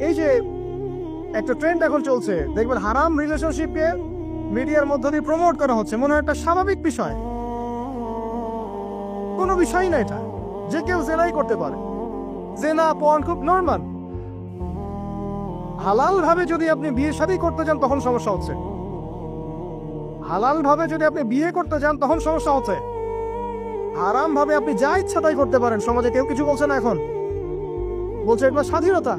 এই যে একটা ট্রেন্ড এখন চলছে, দেখবেন হারাম রিলেশনশিপকে মিডিয়ার মধ্য দিয়ে প্রমোট করা হচ্ছে, মনে হয় একটা স্বাভাবিক বিষয়। কোনো বিষয় না এটা, যে কেউ জেনাই করতে পারে। জেনা, পণ খুব নর্মাল হালাল ভাবে যদি আপনি বিয়ে শাদী করতে যান, তখন সমস্যা হচ্ছে। হালাল ভাবে যদি আপনি বিয়ে করতে যান, তখন সমস্যা হচ্ছে। আরাম ভাবে আপনি যা ইচ্ছা তাই করতে পারেন, সমাজে কেউ কিছু বলছে না এখন। বলছে এগুলো স্বাধীনতা।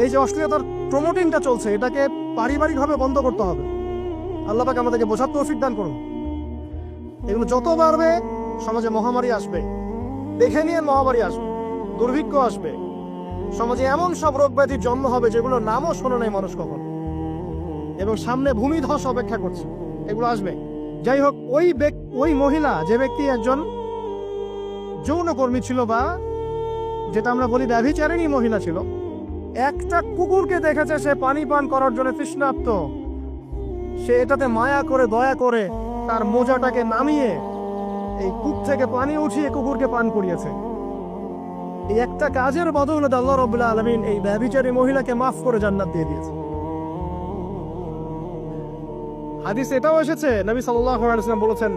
এই যে অশ্লীলতার প্রমোটিংটা চলছে, এটাকে পারিবারিকভাবে বন্ধ করতে হবে। আল্লাহ পাক আমাদেরকে বোঝার তৌফিক দান করুন। এগুলো যত বাড়বে, সমাজে মহামারী আসবে। দেখে নিয়ে মহামারী আসবে। দুর্ভিক্ষ আসবে। সমাজে এমন সব রোগ ব্যাধির জন্ম হবে, যেগুলোর নামও শোনে নাই মানুষ কখন। এবং সামনে ভূমিধস অপেক্ষা করছে। এগুলো আসবে। যাই হোক, ওই ওই মহিলা, যে ব্যক্তি একজন যৌনকর্মী ছিল বা, যেটা আমরা বলি ব্যভিচারিণী মহিলা ছিল একটা কুকুরকে দেখেছে সে পানি পান করার জন্য তৃষ্ণার্ত। সে এটাতে মায়া করে, দয়া করে তার মোজাটাকে নামিয়ে এই কূপ থেকে পানি উঠিয়ে কুকুরকে পান করিয়েছে। এই একটা কাজের বদৌলতে আল্লাহ রবুল্লাহ আলমিন এই ব্যভিচারী মহিলাকে মাফ করে জান্নাত দিয়ে দিয়েছে। হাদিস এটাও এসেছে, নবী সাল্লাল্লাহু আলাইহি ওয়াসাল্লাম বলেছেন,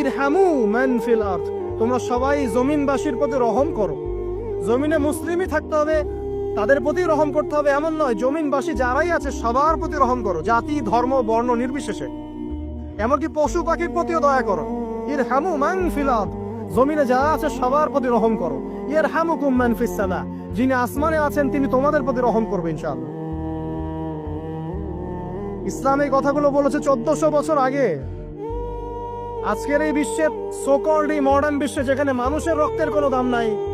ইরহামু মান ফিল আরদ। তোমরা সবাই জমিনবাসীর প্রতি রহম করো। জমিনে মুসলিমই থাকতে হবে তাদের প্রতি রহম করতে হবে এমন নয়, জমিনবাসী যারাই আছে, সবার প্রতি রহম করো। জাতি, ধর্ম, বর্ণ নির্বিশেষে। এমনকি পশু পাখির প্রতিও দয়া করো। ইরহামু মান ফিল আরদ। জমিনে যারা আছে, সবার প্রতি রহম করো। ইরহামুকুম মান ফিস সামা। যিনি আসমানে আছেন, তিনি তোমাদের প্রতি রহম করবে, ইনশাআল্লাহ। ইসলাম এই কথাগুলো বলেছে চোদ্দশো বছর আগে। আজকের এই বিশ্বের সোকল্ড এই মডার্ন বিশ্বে যেখানে মানুষের রক্তের কোনো দাম নাই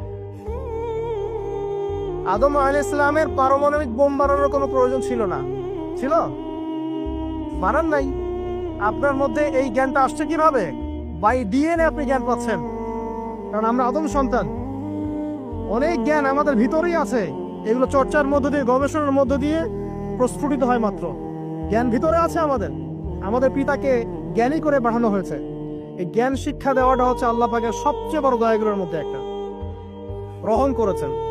আদম আলী ইসলামের পারমাণবিক বোম বানানোর কোনো প্রয়োজন ছিল না। ছিল? বানান নাই। আপনার মধ্যে এই জ্ঞানটা আসছে কীভাবে? বাই ডিএনএ আপনি জ্ঞান পাচ্ছেন। কারণ আমরা আদম সন্তান। অনেক জ্ঞান আমাদের ভিতরেই আছে। এগুলো চর্চার মধ্য দিয়ে, গবেষণার মধ্য দিয়ে প্রস্ফুটিত হয় মাত্র। জ্ঞান ভিতরে আছে আমাদের। আমাদের পিতাকে জ্ঞানী করে বাড়ানো হয়েছে। এই জ্ঞান শিক্ষা দেওয়াটা হচ্ছে আল্লাহ পাকের সবচেয়ে বড় দয়াগুলোর মধ্যে একটা। গ্রহণ করেছেন।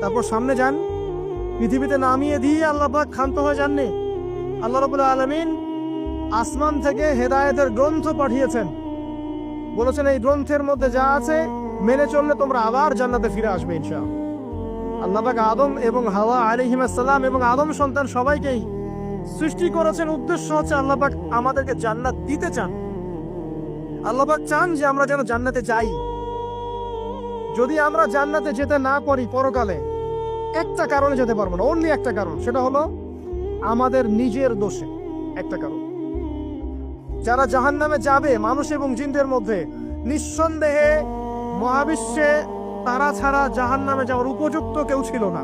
তারপর সামনে যান। পৃথিবীতে নামিয়ে দিয়ে আল্লাপাক ক্ষান্ত হয়ে যাননি। আল্লাহ রাব্বুল আলামিন আসমান থেকে হেদায়েতের গ্রন্থ পাঠিয়েছেন। বলেছেন, এই গ্রন্থের মধ্যে যা আছে, মেনে চললে তোমরা আবার জান্নাতে ফিরে আসবে ইনশাআল্লাহ। আল্লাহ পাক আদম এবং হাওয়া আলাইহিস সালাম এবং আদম সন্তান সবাইকেই সৃষ্টি করেছেন। উদ্দেশ্য হচ্ছে আল্লাহ পাক আমাদেরকে জান্নাত দিতে চান। আল্লাহ পাক চান যে আমরা যেন জান্নাতে যাই। যদি আমরা জান্নাতে যেতে না পারি পরকালে, একটা কারণে যেতে পারব না অনলি একটা কারণ, সেটা হলো আমাদের নিজের দোষে, একটা কারণ। যারা জাহান্নামে যাবে, মানুষ এবং জিনদের মধ্যে, নিঃসন্দেহে মহাবিশ্বে তারা ছাড়া জাহান্নামে যাওয়ার উপযুক্ত কেউ ছিল না।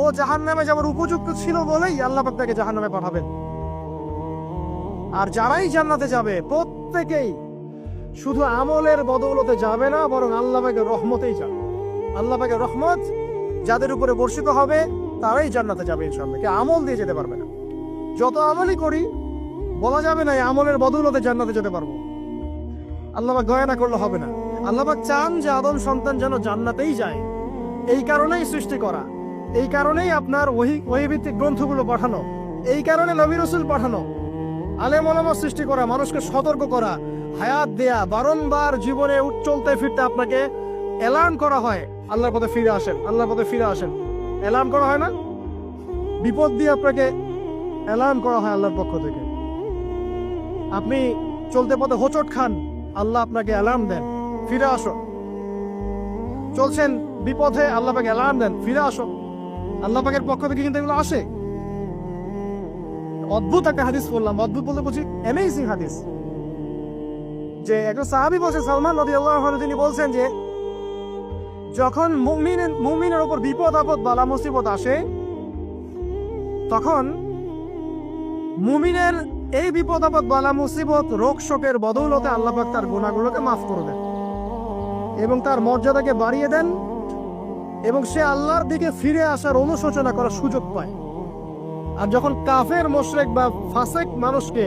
ও জাহান্নামে যাওয়ার উপযুক্ত ছিল বলেই আল্লাহ তাকে জাহান্নামে পাঠাবেন। আর যারাই জান্নাতে যাবে, প্রত্যেকেই শুধু আমলের বদৌলতে যাবে না, বরং আল্লাহ পাকের রহমতেই যাবে। আল্লাহ পাকের রহমত যাদের উপরে বর্ষিত হবে, তারাই জান্নাতে যাবে ইনশাআল্লাহ। কে আমল দিয়ে যেতে পারবে না। যত আমলই করি, বলা যাবে না আমলের বদৌলতে জান্নাতে যেতে পারব। আল্লাহ দয়া না করলে হবে না। আল্লাহ চান যে আদম সন্তান যেন জান্নাতেই যায়। এই কারণেই সৃষ্টি করা। এই কারণেই আপনার ওহি, ওহিভিত্তিক গ্রন্থগুলো পাঠানো। এই কারণে নবী রসুল পাঠানো। আলেম ওলামা সৃষ্টি করা, মানুষকে সতর্ক করা হায়াত দেয়া, বারংবার জীবনে উঠ- চলতে ফিরতে আপনাকে অ্যালার্ম করা হয়। আল্লাহর পথে ফিরে আসেন, আল্লাহর পথে ফিরে আসেন। অ্যালার্ম করা হয় না? বিপদ দিয়ে আপনাকে অ্যালার্ম করা হয় আল্লাহর পক্ষ থেকে। আপনি চলতে পথে হোঁচট খান, আল্লাহ আপনাকে অ্যালার্ম দেন। ফিরে আসো চলছেন বিপথে, আল্লাহ পাকে অ্যালার্ম দেন। ফিরে আসো আল্লাহ পাকের পক্ষ থেকে কিন্তু এগুলো আসে। অদ্ভুত একটা হাদিস বললাম অদ্ভুত বলতে বলছি অ্যামেজিং হাদিস। যে একজন সাহাবি বলছেন, সালমান নদী আল্লাহ তিনি বলছেন যে, যখন মুমিনের মুমিনের উপর বিপদ, আপদ, বালা, মুসিবত আসে, তখন মুমিনের এই বিপদ, আপদ, বালা, মুসিবত, রোগ, শোকের বদৌলতে আল্লাপাক তার গুণাগুলোকে মাফ করে দেন এবং তার মর্যাদাকে বাড়িয়ে দেন এবং সে আল্লাহর দিকে ফিরে আসার অনুশোচনা করার সুযোগ পায়। আর যখন কাফের, মোশরেক বা ফাসেক মানুষকে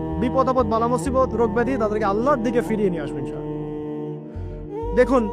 বিপদ আপদ বালা মুসিবত রোগ ব্যাধি তাদেরকে আল্লাহর দিকে ফিরিয়ে নিয়ে আসবেন দেখুন